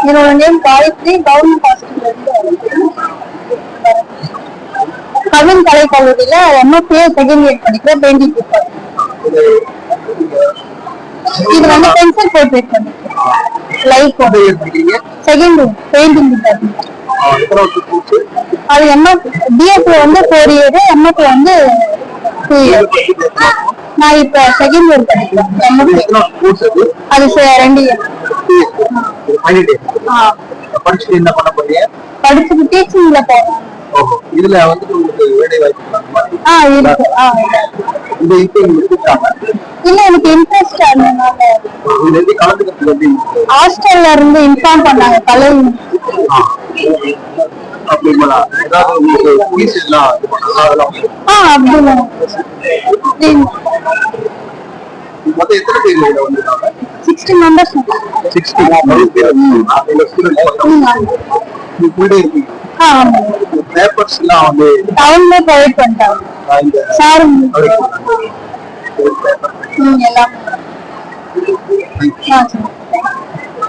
என்னோட name Gayathri government hospital இருந்து கவின் கலை கல்லூரியில எம்எஸ்ஏ செகண்ட் இயர் படிக்கிற பெயிண்டிங் பேப்பர் இது வந்து பென்சில் போர்ட்ரேட் பண்ணிருக்கேன் படிக்கிறீங்க? செகண்ட் பெயிண்டிங் டிபார்ட்மெண்ட் அது எம்எஸ் பிஎஸ்சி வந்து ஃபோர் இயர் எம்எஸ்சி வந்து டூ இயர் நான் இப்ப செகண்ட் இயர் படிக்கிறேன். அது? ரெண்டு இயர் ஃபைனல் படிச்சுட்டு என்ன பண்ண போறீங்க? படிச்சுட்டு டீச்சிங்ல போறேன். இதுல வந்துட்டு உங்களுக்கு வேலை வாய்ப்பு ஆ இருக்கு. ஆ. இந்த இப்போ கூப்பிட்டாங்க இல்ல எனக்கு இன்ட்ரெஸ்ட் அதனால இதுல இருந்து கலந்துக்கிறதுக்கு எப்படி? ஹாஸ்டல்ல இருந்து இன்ஃபார்ம் பண்ணாங்க கலை. அப்படிங்களா? ஏதாவது உங்களுக்கு ஃபீஸ் எல்லாம் இது பண்ணலாம் அதெல்லாம் ஆ அப்படிதான். மொத்தம் எத்தனை பேர் இதுல வந்திருக்காங்க? சிக்ஸ்டி மெம்பர்ஸ் சிக்ஸ்டி பேப்பர்ஸ் எல்லாம் வந்து டவுன்ல ப்ரொவைட் பண்ணிட்டாங்க. சார் எல்லாம்.